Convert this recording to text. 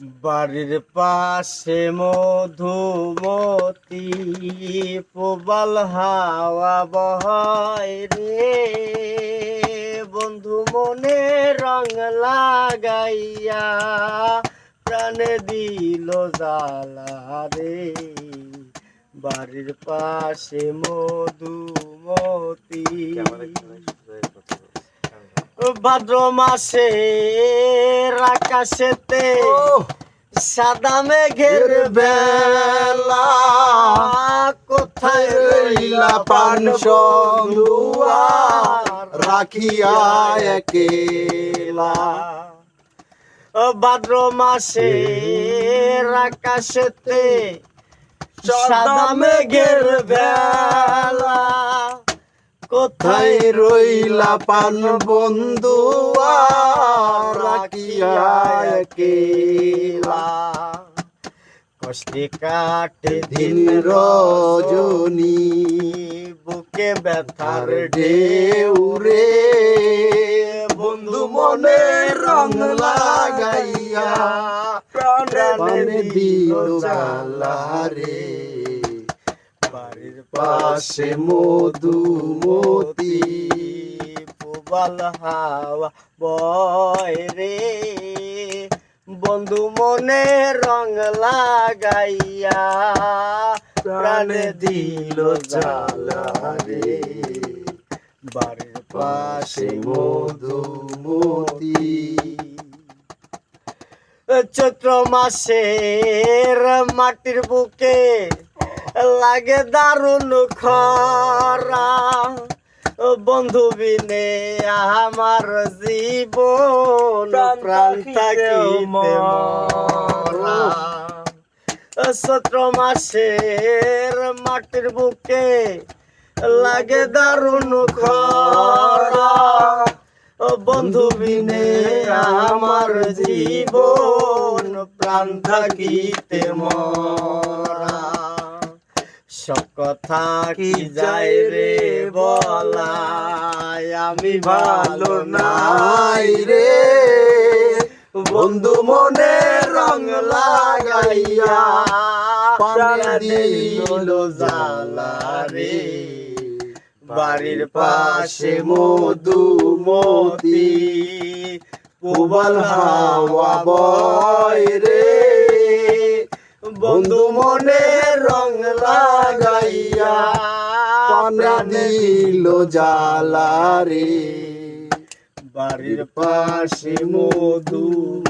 বাড়ির পাশে মধুমতি, প্রবাল হাওয়া বহায় রে। বন্ধু মনে রং লাগাইয়া প্রাণে দিল জালা রে। বাড়ির পাশে মধুমতি ভাদ্র মাসে আকাশেতে সাদা মেঘের বেলা কোথায় রইলা পান রাখিয়া একেলা। ও ভাদ্র মাসে আকাশেতে সাদা মেঘের বেলা কোথায় রইলা পান বন্ধু রাখিয়া কষ্টে কাটে দিন রজনী বুকে ব্যথার ঢেউরে। বন্ধু মনে রং লাগাইয়া প্রাণে দিল রে পাশে মধু মধুমতি পুবাল হাওয়া বয় রে। বন্ধু মনে রং লাগাইয়া প্রাণে দিল জ্বালা রে। বাড়ির পাশে পাশে মধুমতি চৈত্র মাসের মাটির বুকে লাগে দারুণ খরা। বন্ধু বিনে আমার জীবন প্রাণ থাকিতে মরা। চৈত্র মাসের মাটির বুকে লাগে দারুণ খরা। বন্ধু বিনে আমার জীবন প্রাণ থাকিতে সব কথা কি যায় রে বলা? আমি ভালো নাই রে। বন্ধু মনে রং লাগাইয়া দিল জ্বালা রে। বাড়ির পাশে মধুমতি পুবাল হাওয়া বয় রে। বন্ধু মনে রং লাগাইয়া পানে দিল জ্বালা রে। বাড়ির পাশে মধুমতি।